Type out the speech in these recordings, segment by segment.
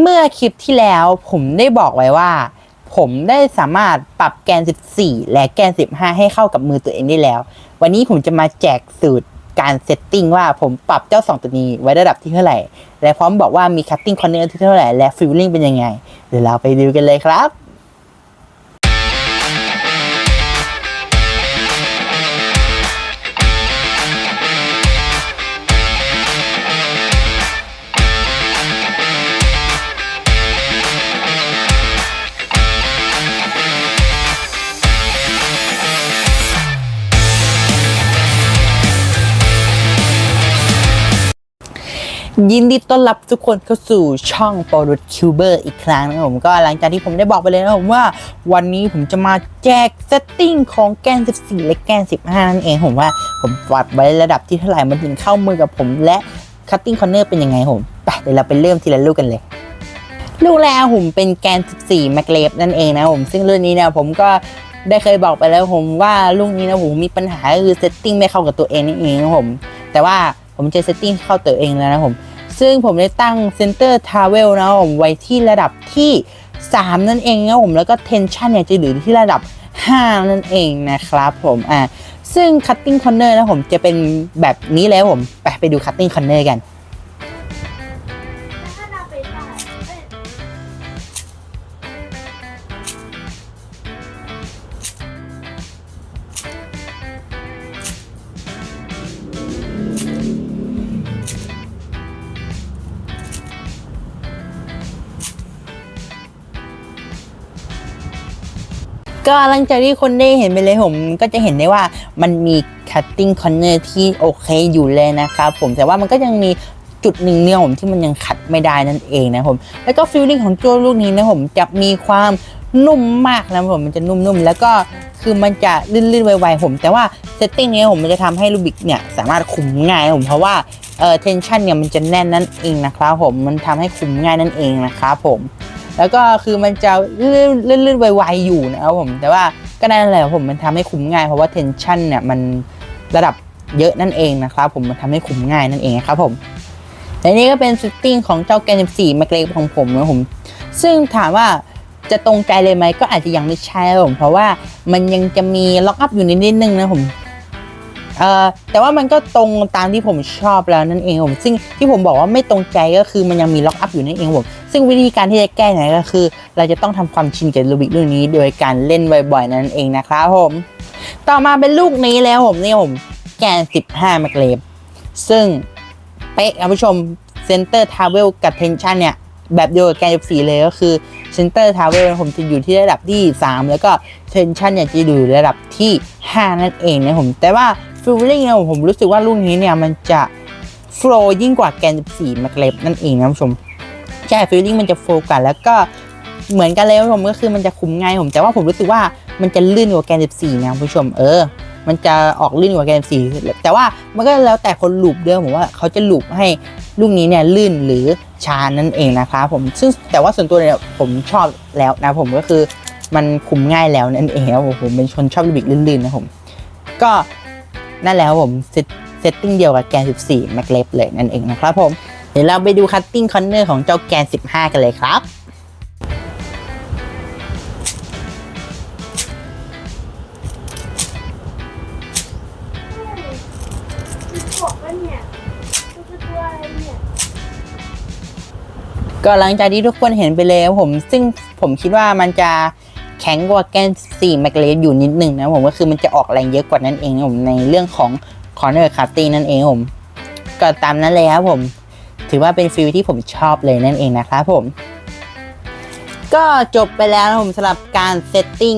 เมื่อคลิปที่แล้วผมได้บอกไว้ว่า ผมได้สามารถปรับแกน 14 และแกน 15 ให้เข้ากับมือตัวเองได้แล้ว วันนี้ผมจะมาแจกสูตรการเซตติ้งว่าผมปรับเจ้า 2 ตัวนี้ไว้ระดับที่เท่าไหร่ และพร้อมบอกว่ามีคัตติ้งคอนเนอร์ที่เท่าไหร่ และฟิลลิ่งเป็นยังไง เดี๋ยวเราไปดูกันเลยครับ ยินดีต้อนรับทุกคนเข้าสู่ช่องปอรุดคิวเบอร์อีกครั้งนะครับผมก็หลังจากที่ผมได้บอกไปเลยนะครับผมว่าวันนี้ผมจะมาแจกเซตติ้งของแกน 14 และแกน 15 นั่นเองผมว่าผมปรับไว้ระดับที่เท่าไหร่มันถึงเข้ามือกับผมและคัตติ้งคอนเนอร์เป็นยังไงผมไปเดี๋ยวเราไปเริ่มทีละลูกกันเลยลูกแรกผมเป็นแกน 14แมกเลฟนั่นเองนะผมซึ่งรุ่นนี้เนี่ยผมก็ได้เคยบอกไปแล้วผมว่าลูกนี้นะผมมีปัญหาคือเซตติ้งไม่เข้ากับตัวเองนี่เองนะผมแต่ว่า ผมจะเซตติ้งเข้าตัวเองแล้วนะผม ซึ่งผมได้ตั้ง Center Travel นะผมไว้ที่ระดับที่ 3 นั่นเองนะผมแล้วก็ Tension เนี่ยจะอยู่ที่ระดับ 5 นั่นเองนะครับผมอ่าซึ่ง Cutting Corner นะผมจะเป็นแบบนี้แล้วผมไปไปดู Cutting Corner กัน ก็หลังจากที่คนได้เห็นไปเลยผมก็จะเห็นได้ว่ามันมี cutting corner ที่โอเคอยู่เลยนะครับผมแต่ว่ามันก็ยังมีจุดหนึ่งเนี่ยผมที่มันยังขัดไม่ได้นั่นเองนะผมแล้วก็ฟีลลิ่งของตัวลูกนี้นะผมจะมีความนุ่มมากนะผมมันจะนุ่มๆแล้วก็คือมันจะลื่นๆไวๆผม แต่ว่าเซตติ้งนี้ผมมันจะทำให้ลูบิกเนี่ยสามารถคุมง่ายผมเพราะว่าเอ่อ tension เนี่ยมันจะแน่นนั่นเองนะครับผมมันทำให้คุมง่ายนั่นเองนะครับผม แล้วก็คือมันจะลื่นลื่นลื่นไวๆอยู่นะครับผม แต่ว่าก็นั่นแหละผมมันทำให้คุ้มง่ายเพราะว่าเทนชันเนี่ยมันระดับเยอะนั่นเองนะครับผมมันทำให้คุ้มง่ายนั่นเองครับผมและนี่ก็เป็นซิตติ้งของเจ้าแกน14มาเกรกของผมนะผม ซึ่งถามว่าจะตรงใจเลยไหมก็อาจจะยังไม่ใช่ครับผม เพราะว่ามันยังจะมีล็อกอัพอยู่นิดนึงนะผมเอ่อแต่ว่ามันก็ตรงตามที่ผมชอบแล้วนั่นเองผม ซึ่งที่ผมบอกว่าไม่ตรงใจก็คือมันยังมีล็อกอัพอยู่นั่นเองผม ซึ่งวิธีการที่จะแก้เนี่ยก็คือ เราจะต้องทำความชินกับลูบิกเรื่องนี้ โดยการเล่นบ่อยๆ นั่นเองนะครับผม ต่อมาเป็นลูกนี้แล้วผมนี่ผมแกน 15แมกเลฟซึ่งเป๊ะคุณผู้ชมเซนเตอร์ทาวเวลกับเทนชันเนี่ย แบบเดียวกับแกน14เลยก็คือเซนเตอร์ทาวเวลผมจะอยู่ที่ระดับที่ 3 แล้วก็เทนชันเนี่ยจะอยู่ระดับที่ 5 นั่นเองนะผม แต่ว่าฟิลลิ่งเนี่ยผมรู้สึกว่าลูกนี้เนี่ยมันจะโฟล์ยิ่งกว่าแกน 14แมกเลฟนั่นเองนะคุณผู้ชม ใช่ฟิลลิ่งมันจะโฟกัสแล้วก็เหมือนกันเลยครับผมก็คือมันจะคุมง่ายผม แต่ว่าผมรู้สึกว่ามันจะลื่นกว่าแกน 14 นะคุณผู้ชมเออ มันจะออกลื่นกว่าแกน 14 แต่ว่ามันก็แล้วแต่คนลูบด้วยผมว่าเขาจะลูบให้ลูกนี้เนี่ยลื่นหรือชานั่นเองนะครับผมซึ่งแต่ว่าส่วนตัวเนี่ยผมชอบแล้วนะผมก็คือมันคุมง่ายแล้วนั่นเองครับผมเป็นคนชอบลูบิกลื่นๆนะผมก็นั่นแหละครับผมเซตเซตติ้งเดียวกับแกน 14 แมกเลฟเลยนั่นเองนะครับผม เดี๋ยวเราไปดูคัตติ้งคอนเนอร์ของเจ้าแกน 15 กันเลยครับก่อคือตัวอะไรเนี่ยก็หลังจากที่ทุกคนเห็นไปแล้วผมซึ่งผมคิดว่ามันจะแข็งกว่าแกน4แมกเลฟอยู่นิดหนึ่งนะผมก็คือมันจะออกแรงเยอะกว่านั้นเองผมในเรื่องของคอนเนอร์คัตติ้งนั่นเองผมก็ตามนั้นเลยครับผม ถือว่าเป็นฟิลที่ผมชอบเลยนั่นเองนะครับผม ก็จบไปแล้วผมสำหรับการเซตติ้ง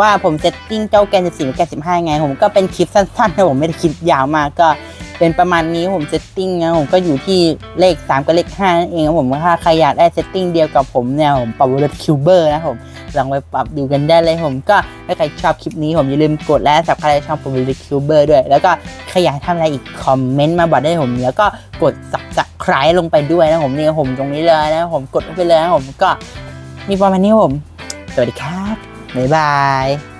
ว่าผมเซตติ้งเจ้าแกน14และแกน15ไง ผมก็เป็นคลิปสั้นๆนะผมไม่ได้คลิปยาวมากก็เป็นประมาณนี้ผมเซตติ้งนะผมก็อยู่ที่เลข 3 กับเลข5นั่นเองครับผมถ้าใครอยากได้เซตติ้งเดียวกับผมเนี่ยผมปรับรถคิวเบอร์นะผมลองไปปรับดูกันได้เลยผมก็ถ้าใครชอบคลิปนี้ผมอย่าลืมกดและสับใครช่องปรับรถคิวเบอร์ด้วย แล้วก็ใครอยากทำอะไรอีกคอมเมนต์มาบอกได้ผม แล้วก็กด subscribe ลงไปด้วยนะผมนี่ผมตรงนี้เลยนะผมกดลงไปเลยนะผมก็มีประมาณนี้ผม สวัสดีครับ บ๊ายบาย